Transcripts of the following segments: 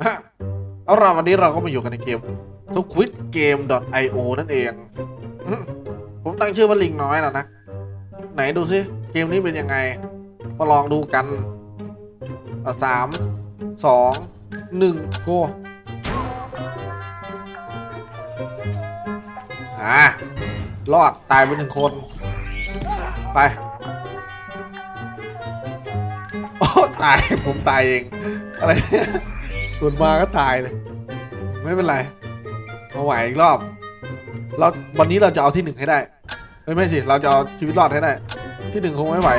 แล้วเราวันนี้เราก็มาอยู่กันในเกม squidgame.io นั่นเองอืมผมตั้งชื่อว่าลิงน้อยแล้วนะ ไหนดูซิเกมนี้เป็นยังไง มาลองดูกันอะสามสองหนึ่งโกอ่ารอดตายไปหนึ่งคน ไป โอ้ ตาย ผมตายเอง อะไรเนี่ย ส่วนมาก็ตายเลย ไม่เป็นไรมาไหวอีกรอบเราวันนี้เราจะเอาที่หนึ่งให้ได้ไม่ไม่สิ เราจะเอาชีวิตรอดให้ได้ ที่หนึ่งคงไม่ไหว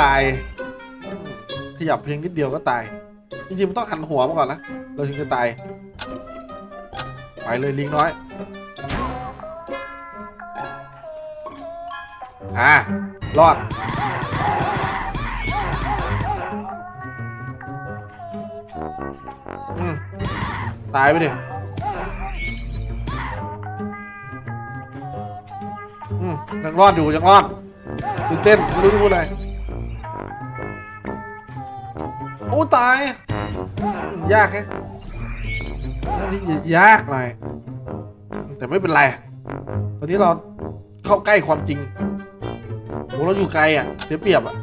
ตาย ขยับเพียงนิดเดียวก็ตาย จริงๆมันต้องหันหัวมาก่อนนะ เราถึงจะตาย ไปเลยลิงน้อย อะ รอดอืมตายไปดิอืมยังรอดอยู่ยังรอดตื่นเต้นไม่รู้จะพูดอะไรโอ้ตาย ยากแค่นนี้ยากหน่อยแต่ไม่เป็นไร ตอนนี้เราเข้าใกล้ความจริง โหเราอยู่ไกลอะ เสียเปรียบอะ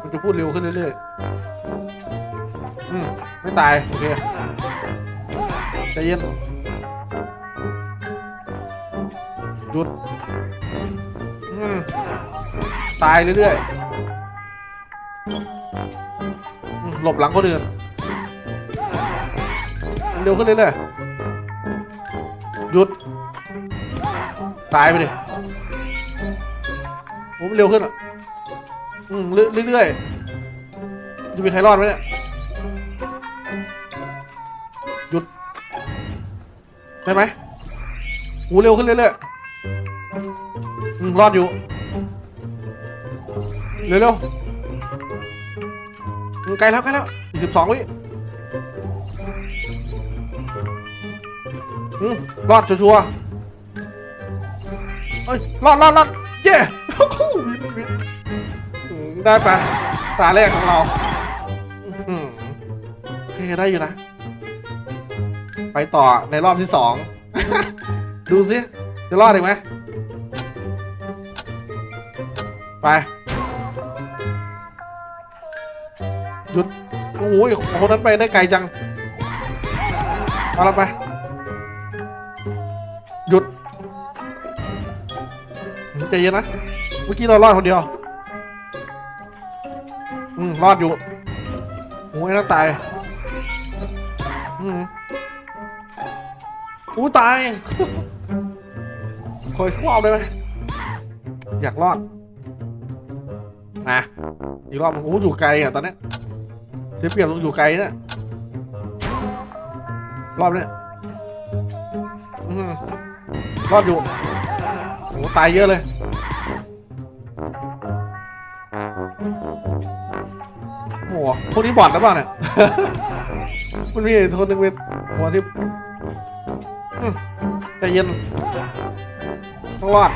มันจะพูดเร็วขึ้นเรื่อยๆ อืม ไม่ตาย โอเค ใจเย็นหยุด อืม ตายเรื่อยๆ หลบหลังคนอื่นเร็วขึ้นเรื่อยๆหยุด ตายไปดิโอ้มันเร็วขึ้นอะ อืมเรื่อยๆ จะมีใครรอดไหมเนี่ย หยุด ได้ไหมโอ้เร็วขึ้นเรื่อยๆ อืมรอดอยู่ เร็วๆอืมใกล้แล้วใกล้แล้วอีกสิบสองวิอืมรอดชัวร์ๆเอ้ย รอดรอดรอด เย้วินวินอืมได้ไปตาแรกของเราอื้อหือโอเคได้อยู่นะ ไปต่อในรอบที่สอง ดูสิจะรอดอีกไหมไป หยุด โอ้โหคนนั้นไปได้ไกลจัง เอาละไป หยุด ใจเย็นนะ เมื่อกี้เรารอดคนเดียว อืมรอดอยู่โอ้ยน่าตาย อืมอู้ตายขออีกสักรอบได้ไหมอยากรอดนะอีกรอบโอ้อยู่ไกลอะตอนเนี้ยเสียเปรียบตรงอยู่ไกลเนี่ยรอบเนี้ยอืมรอดอยู่ ตายเยอะเลย โอ้โหพวกนี้บอดหรือเปล่าเนี่ย มันมีคนหนึ่งเป็นหัวทิพอืมใจเย็นต้องรอด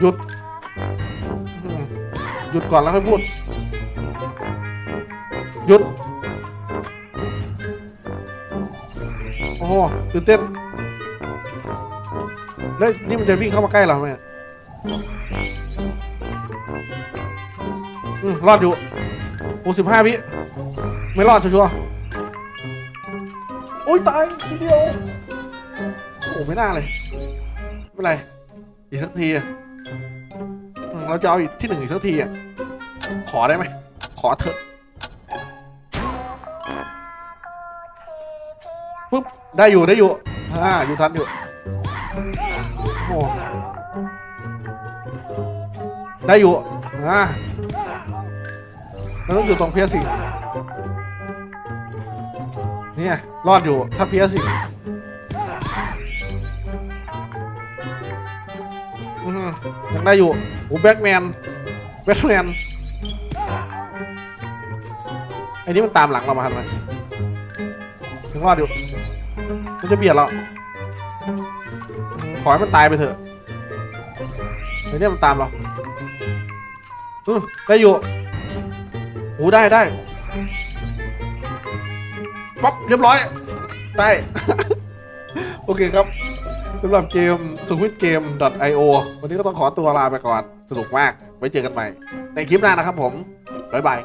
หยุด หยุดก่อนแล้วค่อยพูด หยุด โอ้โหตื่นเต้น แล้วนี่มันจะวิ่งเข้ามาใกล้เราไหมอืมรอดอยู่โอ้สิบห้าวิไม่รอดชัวร์โอ้ยตายทีเดียวโอ้ไม่น่าเลยไม่เป็นไรอีกสักทีเราจะเอาอีกที่หนึ่งอีกสักทีอะขอได้ไหมขอเถอะปุ๊บได้อยู่ได้อยู่อ่าอยู่ทันอยู่ โอ้ได้อยู่อ่าเราต้องอยู่ตรงเพียสิงเนี่ยรอดอยู่ถ้าเพียสิงอือหือยังได้อยู่โอ้แบ็กแมนแบ็กแมนไอ้นี่มันตามหลังเรามาทันไหมถึงรอดอยู่มันจะเบียดเรา ขอให้มันตายไปเถอะเดี๋ยวเนี้มันตามเราอือได้อยู่โอ้ได้ได้ป๊อปเรียบร้อย ได้ โอเคครับสำหรับเกม Squid Game .io วันนี้ก็ต้องขอตัวลาไปก่อน สนุกมาก ไว้เจอกันใหม่ ในคลิปหน้านะครับผม บ๊ายบาย